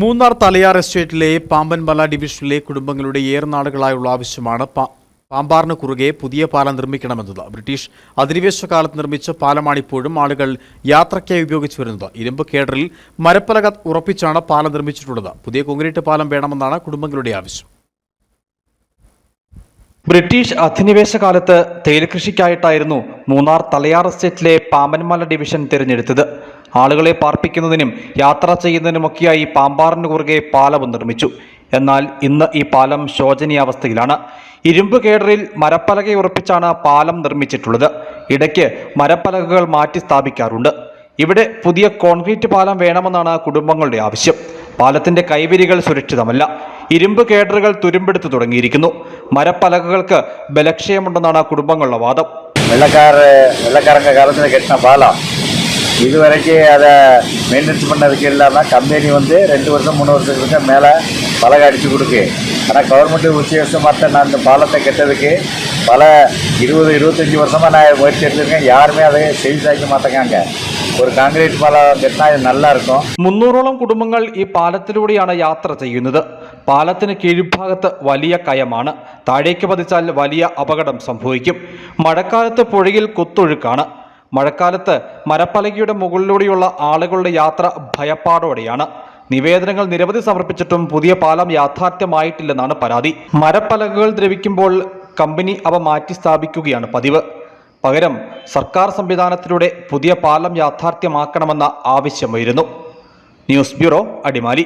മൂന്നാർ തലയാർ എസ്റ്റേറ്റിലെ പാമ്പൻമല ഡിവിഷനിലെ കുടുംബങ്ങളുടെ ഏറെ നാളുകളായുള്ള ആവശ്യമാണ് പാമ്പാറിന് കുറുകെ പുതിയ പാലം നിർമ്മിക്കണമെന്നത്. ബ്രിട്ടീഷ് അധിനിവേശ കാലത്ത് നിർമ്മിച്ച പാലമാണിപ്പോഴും ആളുകൾ യാത്രയ്ക്കായി ഉപയോഗിച്ചു വരുന്നത്. ഇരുമ്പ് കേഡറിൽ മരപ്പലക ഉറപ്പിച്ചാണ് പാലം നിർമ്മിച്ചിട്ടുള്ളത്. പുതിയ കോൺക്രീറ്റ് പാലം വേണമെന്നാണ് കുടുംബങ്ങളുടെ ആവശ്യം. ബ്രിട്ടീഷ് അധിനിവേശ കാലത്ത് തേയിലകൃഷിക്കായിട്ടായിരുന്നു മൂന്നാർ തലയാർ എസ്റ്റേറ്റിലെ പാമ്പൻമല ഡിവിഷൻ തിരഞ്ഞെടുത്തത്. ആളുകളെ പാർപ്പിക്കുന്നതിനും യാത്ര ചെയ്യുന്നതിനുമൊക്കെയായി പാമ്പാറിന് കുറുകെ പാലവും നിർമ്മിച്ചു. എന്നാൽ ഇന്ന് ഈ പാലം ശോചനീയാവസ്ഥയിലാണ്. ഇരുമ്പ് കേടറിൽ മരപ്പലകയുറപ്പിച്ചാണ് പാലം നിർമ്മിച്ചിട്ടുള്ളത്. ഇടയ്ക്ക് മരപ്പലകകൾ മാറ്റി സ്ഥാപിക്കാറുണ്ട്. ഇവിടെ പുതിയ കോൺക്രീറ്റ് പാലം വേണമെന്നാണ് കുടുംബങ്ങളുടെ ആവശ്യം. പാലത്തിന്റെ കൈവരികൾ സുരക്ഷിതമല്ല. ഇരുമ്പ് കേഡറുകൾ തുരുമ്പെടുത്ത് തുടങ്ങിയിരിക്കുന്നു. മരപ്പലകകൾക്ക് ബലക്ഷയമുണ്ടെന്നാണ് കുടുംബങ്ങളുടെ വാദം. വെള്ളക്കാർ വെള്ളക്കാരന്റെ കാലത്തിന് കെട്ടിന പാലം. இது வரைக்கும் அதை மெயின்டெனன்ஸ் பண்ணதுக்கு இல்லாமல் கம்பெனி வந்து ரெண்டு வருஷம் மூணு வருஷத்துக்கு மேலே பலகை அடித்து கொடுக்கு ஆனால் கவர்மெண்ட்டு உத்தியோகமாக நான் இந்த பாலத்தை கெட்டதுக்கு பல இருபது இருபத்தஞ்சி வருஷமாக நான் முயற்சி எடுத்திருக்கேன் யாருமே அதை செய்து சாய்க்க மாட்டேங்காங்க ஒரு காங்கிரீட் பாலம் கட்டினா இது நல்லா இருக்கும் മുന്നൂറോളം കുടുംബങ്ങൾ ഈ പാലത്തിലൂടെയാണ് യാത്ര ചെയ്യുന്നത് പാലത്തിന് കീഴ്ഭാഗത്ത് വലിയ കയമാണ് താഴേക്ക് പതിച്ചാൽ വലിയ അപകടം സംഭവിക്കും മഴക്കാലത്ത് പുഴയിൽ കുത്തൊഴുക്കാണ് മഴക്കാലത്ത് മരപ്പലകയുടെ മുകളിലൂടെയുള്ള ആളുകളുടെ യാത്ര ഭയപ്പാടോടെയാണ്. നിവേദനങ്ങൾ നിരവധി സമർപ്പിച്ചിട്ടും പുതിയ പാലം യാഥാർത്ഥ്യമായിട്ടില്ലെന്നാണ് പരാതി. മരപ്പലകകൾ ദ്രവിക്കുമ്പോൾ കമ്പനി അവ മാറ്റി സ്ഥാപിക്കുകയാണ് പതിവ്. പകരം സർക്കാർ സംവിധാനത്തിലൂടെ പുതിയ പാലം യാഥാർത്ഥ്യമാക്കണമെന്ന ആവശ്യമായിരുന്നു. News bureau Adimali.